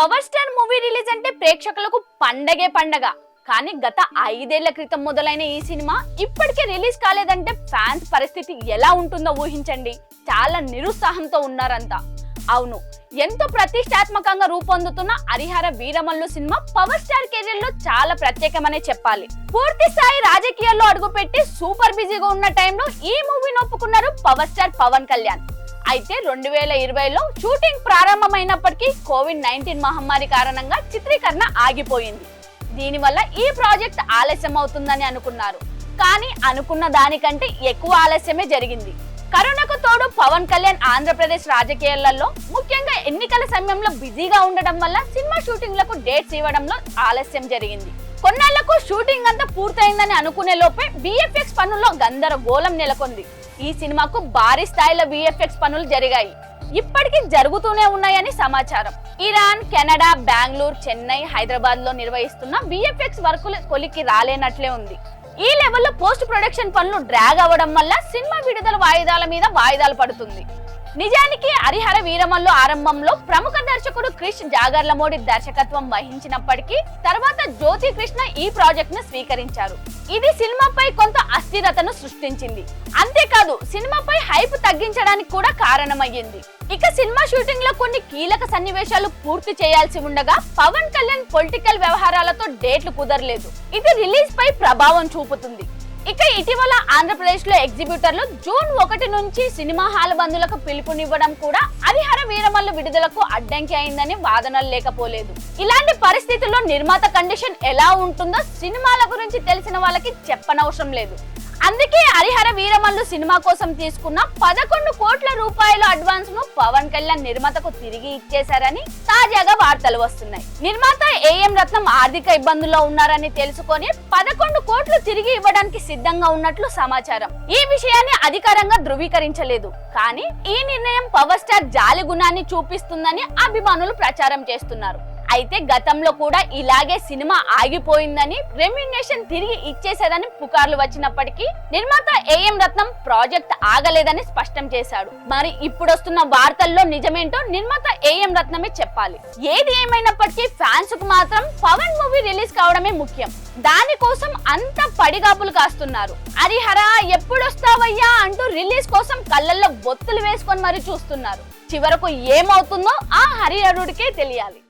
Power star movie release అంటే ప్రేక్షకులకు పండగే పండగ. కానీ గత ఐదేళ్ళ క్రితం మొదలైన ఈ సినిమా ఇప్పటికే రిలీజ్ కాలేదంటే ఫ్యాన్స్ పరిస్థితి ఎలా ఉంటుందో ఊహించండి. చాలా నిరుత్సాహంతో ఉన్నారంతా. అవును ఎంతో ప్రతిష్టాత్మకంగా రూపొందుతున్న Harihara Veeramallu cinema power star కెరీర్లో చాలా ప్రత్యేకమనే చెప్పాలి. పూర్తి స్థాయి రాజకీయాల్లో అడుగుపెట్టి సూపర్ బిజీగా ఉన్న టైంలో ఈ మూవీని ఒప్పుకున్నారు పవర్ స్టార్ పవన్ కళ్యాణ్. అయితే రెండు వేల ఇరవైలో షూటింగ్ ప్రారంభమైనప్పటికీ కోవిడ్ నైన్టీన్ మహమ్మారి కారణంగా చిత్రీకరణ ఆగిపోయింది. దీనివల్ల ఈ ప్రాజెక్ట్ ఆలస్యం అవుతుందని అనుకున్నారు. కానీ అనుకున్న దానికంటే ఎక్కువ ఆలస్యమే జరిగింది. కరోనాకు తోడు పవన్ కళ్యాణ్ ఆంధ్రప్రదేశ్ రాజకీయాలలో ముఖ్యంగా ఎన్నికల సమయంలో బిజీగా ఉండడం వల్ల సినిమా షూటింగ్లకు డేట్స్ ఇవ్వడంలో ఆలస్యం జరిగింది. కొన్నాళ్ళకు షూటింగ్ అంతా పూర్తయిందని అనుకునే లోపే బిఎఫ్ఎక్స్ పనుల్లో గందరగోళం నెలకొంది. ఈ సినిమాకు భారీ స్థాయిలో విఎఫ్ఎక్స్ పనులు జరిగాయి. ఇప్పటికీ జరుగుతూనే ఉన్నాయని సమాచారం. ఇరాన్ కెనడా బెంగళూరు చెన్నై హైదరాబాద్లో నిర్వహిస్తున్న విఎఫ్ఎక్స్ వర్కులు కొలికి రాలేనట్లే ఉంది. ఈ లెవెల్లో పోస్ట్ ప్రొడక్షన్ పనులు డ్రాగ్ అవ్వడం వల్ల సినిమా విడుదల వాయిదాల మీద వాయిదాలు పడుతుంది. నిజానికి హరిహర వీరమల్లు ఆరంభంలో ప్రముఖ దర్శకుడు క్రిష్ జాగర్లమోడి దర్శకత్వం వహించినప్పటికీ తర్వాత జ్యోతి కృష్ణ ఈ ప్రాజెక్ట్ను స్వీకరించారు. ఇది సినిమాపై కొంత అస్థిరతను సృష్టించింది. అంతేకాదు సినిమాపై హైప్ తగ్గించడానికి కూడా కారణమయ్యింది. ఇక సినిమా షూటింగ్లో కొన్ని కీలక సన్నివేశాలు పూర్తి చేయాల్సి ఉండగా పవన్ కళ్యాణ్ పొలిటికల్ వ్యవహారాలతో డేట్లు కుదరలేదు. ఇది రిలీజ్ పై ప్రభావం చూపుతుంది. ఇక ఇటీవల ఆంధ్రప్రదేశ్లో ఎగ్జిబ్యూటర్లు జూన్ ఒకటి నుంచి సినిమా హాల్ బంధులకు పిలుపునివ్వడం కూడా హరిహర వీరమల్ల విడుదలకు అడ్డంకి అయిందని వాదనలు లేకపోలేదు. ఇలాంటి పరిస్థితుల్లో నిర్మాత కండిషన్ ఎలా ఉంటుందో సినిమాల గురించి తెలిసిన వాళ్ళకి చెప్పనవసరం లేదు. అందుకే హరిహర వీరమల్లు సినిమా కోసం తీసుకున్న పదకొండు కోట్ల రూపాయల అడ్వాన్స్ను పవన్ కళ్యాణ్ నిర్మాతకు తిరిగి ఇచ్చేశారని తాజాగా వార్తలు వస్తున్నాయి. నిర్మాత ఏఎం రత్నం ఆర్థిక ఇబ్బందుల్లో ఉన్నారని తెలుసుకొని పదకొండు కోట్లు తిరిగి ఇవ్వడానికి సిద్ధంగా ఉన్నట్లు సమాచారం. ఈ విషయాన్ని అధికారంగా ధృవీకరించలేదు. కానీ ఈ నిర్ణయం పవర్ స్టార్ జాలి గుణాన్ని చూపిస్తుందని అభిమానులు ప్రచారం చేస్తున్నారు. అయితే గతంలో కూడా ఇలాగే సినిమా ఆగిపోయిందని రెమ్యునేషన్ తిరిగి ఇచ్చేసేదని పుకార్లు వచ్చినప్పటికీ నిర్మాత ఏఎం రత్నం ప్రాజెక్ట్ ఆగలేదని స్పష్టం చేశాడు. మరి ఇప్పుడు వస్తున్న వార్తల్లో నిజమేంటో నిర్మాత ఏఎం రత్నమే చెప్పాలి. ఏది ఏమైనప్పటికీ ఫ్యాన్స్కు మాత్రం పవన్ మూవీ రిలీజ్ కావడమే ముఖ్యం. దానికోసం అంత పడిగాపులు కాస్తున్నారు. హరిహర ఎప్పుడొస్తావయ్యా అంటూ రిలీజ్ కోసం కళ్ళల్లో బొత్తులు వేసుకొని మరి చూస్తున్నారు. చివరకు ఏమవుతుందో ఆ హరిహరుడికే తెలియాలి.